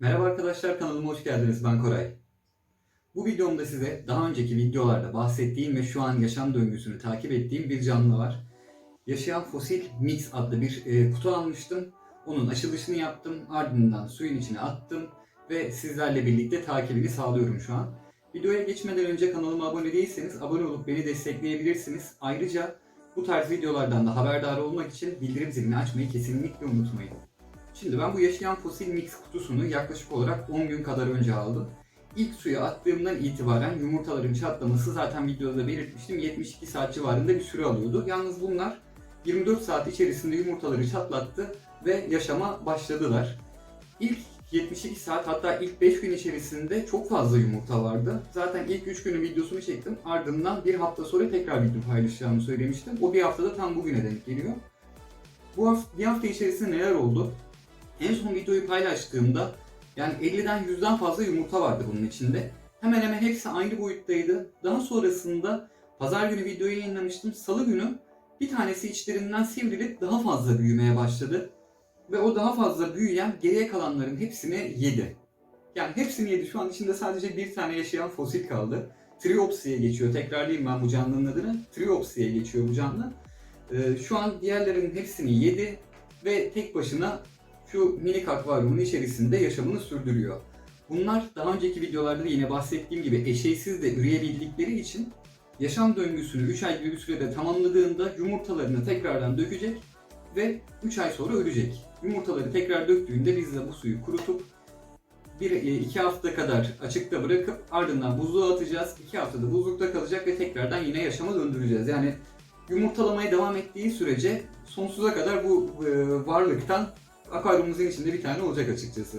Merhaba arkadaşlar kanalıma hoş geldiniz ben Koray. Bu videomda size daha önceki videolarda bahsettiğim ve şu an yaşam döngüsünü takip ettiğim bir canlı var. Yaşayan Fosil Mix adlı bir e, kutu almıştım. Onun açılışını yaptım ardından suyun içine attım ve sizlerle birlikte takibini sağlıyorum şu an. Videoya geçmeden önce kanalıma abone değilseniz abone olup beni destekleyebilirsiniz. Ayrıca bu tarz videolardan da haberdar olmak için bildirim zilini açmayı kesinlikle unutmayın. Şimdi ben bu yaşayan fosil mix kutusunu yaklaşık olarak 10 gün kadar önce aldım. İlk suya attığımdan itibaren yumurtaların çatlaması zaten videoda da belirtmiştim 72 saat civarında bir süre alıyordu. Yalnız bunlar 24 saat içerisinde yumurtaları çatlattı ve yaşama başladılar. İlk 72 saat hatta ilk 5 gün içerisinde çok fazla yumurta vardı. Zaten ilk 3 günün videosunu çektim. Ardından bir hafta sonra tekrar video paylaşacağımı söylemiştim. O bir haftada tam bugüne denk geliyor. Bu hafta, bir hafta içerisinde neler oldu? En son videoyu paylaştığımda yani 50'den 100'den fazla yumurta vardı bunun içinde. Hemen hemen hepsi aynı boyuttaydı. Daha sonrasında pazar günü videoyu yayınlamıştım. Salı günü bir tanesi içlerinden sivrilip daha fazla büyümeye başladı. Ve o daha fazla büyüyen geriye kalanların hepsini yedi. Yani hepsini yedi. Şu an içinde sadece bir tane yaşayan fosil kaldı. Triopsi'ye geçiyor. Tekrarlayayım ben bu canlının adını. Triopsi'ye geçiyor bu canlı. Ee, şu an diğerlerinin hepsini yedi ve tek başına şu minik akvaryumun içerisinde yaşamını sürdürüyor. Bunlar daha önceki videolarda da yine bahsettiğim gibi eşeysiz de üreyebildikleri için yaşam döngüsünü 3 ay gibi bir sürede tamamladığında yumurtalarını tekrardan dökecek ve 3 ay sonra ölecek. Yumurtaları tekrar döktüğünde biz de bu suyu kurutup 1-2 hafta kadar açıkta bırakıp ardından buzluğa atacağız. 2 haftada buzlukta kalacak ve tekrardan yine yaşama döndüreceğiz. Yani yumurtalamaya devam ettiği sürece sonsuza kadar bu e, varlıktan akvaryumumuzun içinde bir tane olacak açıkçası.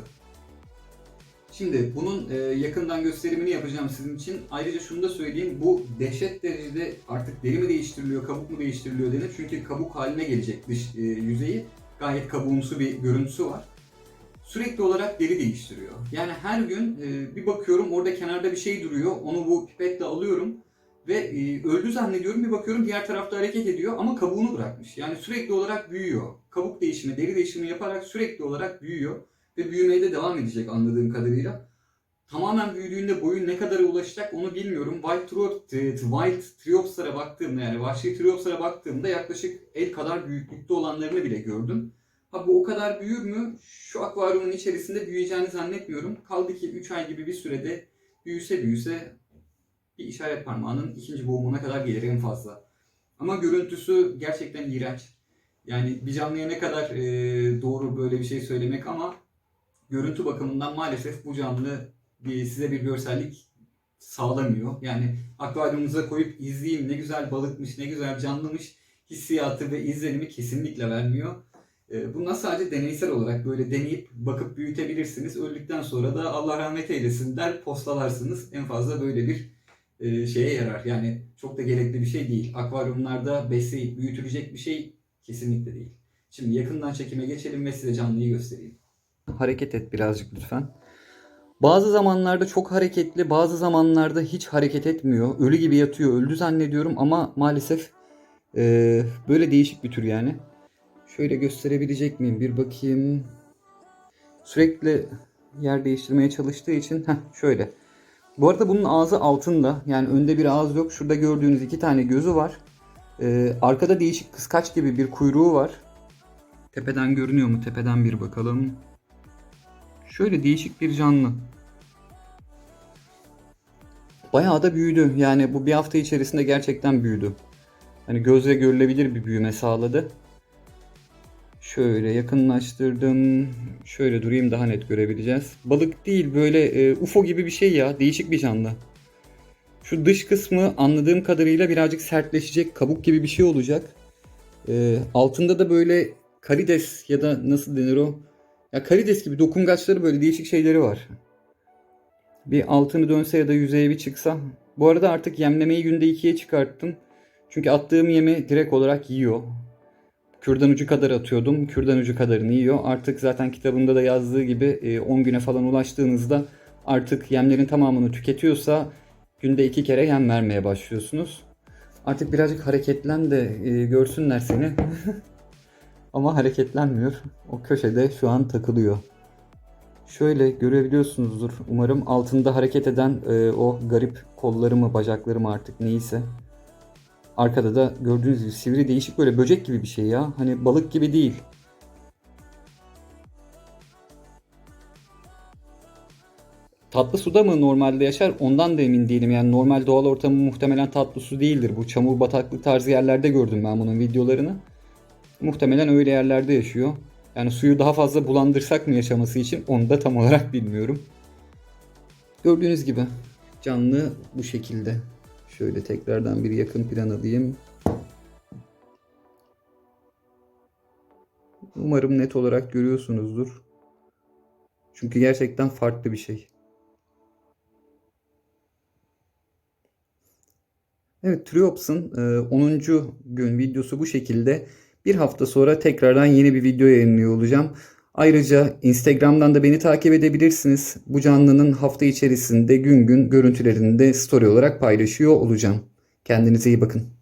Şimdi bunun e, yakından gösterimini yapacağım sizin için. Ayrıca şunu da söyleyeyim. Bu dehşet derecede artık deri mi değiştiriliyor, kabuk mu değiştiriliyor denir. Çünkü kabuk haline gelecek dış e, yüzeyi. Gayet kabuğumsu bir görüntüsü var. Sürekli olarak deri değiştiriyor. Yani her gün e, bir bakıyorum orada kenarda bir şey duruyor. Onu bu pipetle alıyorum. Ve e, öldü zannediyorum bir bakıyorum diğer tarafta hareket ediyor ama kabuğunu bırakmış. Yani sürekli olarak büyüyor. Kabuk değişimi, deri değişimi yaparak sürekli olarak büyüyor. Ve büyümeye de devam edecek anladığım kadarıyla. Tamamen büyüdüğünde boyun ne kadara ulaşacak onu bilmiyorum. White, Tro- e, White Triops'lara baktığımda yani vahşi Triops'lara baktığımda yaklaşık el kadar büyüklükte olanlarını bile gördüm. Ha bu o kadar büyür mü? Şu akvaryumun içerisinde büyüyeceğini zannetmiyorum. Kaldı ki 3 ay gibi bir sürede büyüse büyüse bir işaret parmağının ikinci boğumuna kadar gelir en fazla. Ama görüntüsü gerçekten iğrenç. Yani bir canlıya ne kadar e, doğru böyle bir şey söylemek ama görüntü bakımından maalesef bu canlı bir, size bir görsellik sağlamıyor. Yani akvaryumunuza koyup izleyeyim ne güzel balıkmış, ne güzel canlımış hissiyatı ve izlenimi kesinlikle vermiyor. E, bunlar sadece deneysel olarak böyle deneyip bakıp büyütebilirsiniz. Öldükten sonra da Allah rahmet eylesin der postalarsınız. En fazla böyle bir e, şeye yarar. Yani çok da gerekli bir şey değil. Akvaryumlarda besleyip büyütülecek bir şey kesinlikle değil. Şimdi yakından çekime geçelim ve size canlıyı göstereyim. Hareket et birazcık lütfen. Bazı zamanlarda çok hareketli, bazı zamanlarda hiç hareket etmiyor. Ölü gibi yatıyor, öldü zannediyorum ama maalesef e, böyle değişik bir tür yani. Şöyle gösterebilecek miyim? Bir bakayım. Sürekli yer değiştirmeye çalıştığı için heh, şöyle. Bu arada bunun ağzı altında. Yani önde bir ağız yok. Şurada gördüğünüz iki tane gözü var. Ee, arkada değişik kıskaç gibi bir kuyruğu var. Tepeden görünüyor mu? Tepeden bir bakalım. Şöyle değişik bir canlı. Bayağı da büyüdü. Yani bu bir hafta içerisinde gerçekten büyüdü. Hani gözle görülebilir bir büyüme sağladı. Şöyle yakınlaştırdım. Şöyle durayım daha net görebileceğiz. Balık değil böyle e, UFO gibi bir şey ya. Değişik bir canlı. Şu dış kısmı anladığım kadarıyla birazcık sertleşecek. Kabuk gibi bir şey olacak. E, altında da böyle karides ya da nasıl denir o? Ya karides gibi dokungaçları böyle değişik şeyleri var. Bir altını dönse ya da yüzeye bir çıksa. Bu arada artık yemlemeyi günde ikiye çıkarttım. Çünkü attığım yemi direkt olarak yiyor. Kürdan ucu kadar atıyordum. Kürdan ucu kadarını yiyor. Artık zaten kitabında da yazdığı gibi e, 10 güne falan ulaştığınızda artık yemlerin tamamını tüketiyorsa günde iki kere yem vermeye başlıyorsunuz. Artık birazcık hareketlen de e, görsünler seni. Ama hareketlenmiyor. O köşede şu an takılıyor. Şöyle görebiliyorsunuzdur umarım altında hareket eden e, o garip kolları mı bacakları mı artık neyse. Arkada da gördüğünüz gibi sivri değişik böyle böcek gibi bir şey ya. Hani balık gibi değil. Tatlı suda mı normalde yaşar ondan da emin değilim. Yani normal doğal ortamı muhtemelen tatlı su değildir. Bu çamur bataklık tarzı yerlerde gördüm ben bunun videolarını. Muhtemelen öyle yerlerde yaşıyor. Yani suyu daha fazla bulandırsak mı yaşaması için onu da tam olarak bilmiyorum. Gördüğünüz gibi canlı bu şekilde. Şöyle tekrardan bir yakın plan alayım. Umarım net olarak görüyorsunuzdur. Çünkü gerçekten farklı bir şey. Evet, Triops'ın e, 10. gün videosu bu şekilde. Bir hafta sonra tekrardan yeni bir video yayınlıyor olacağım. Ayrıca Instagram'dan da beni takip edebilirsiniz. Bu canlının hafta içerisinde gün gün görüntülerini de story olarak paylaşıyor olacağım. Kendinize iyi bakın.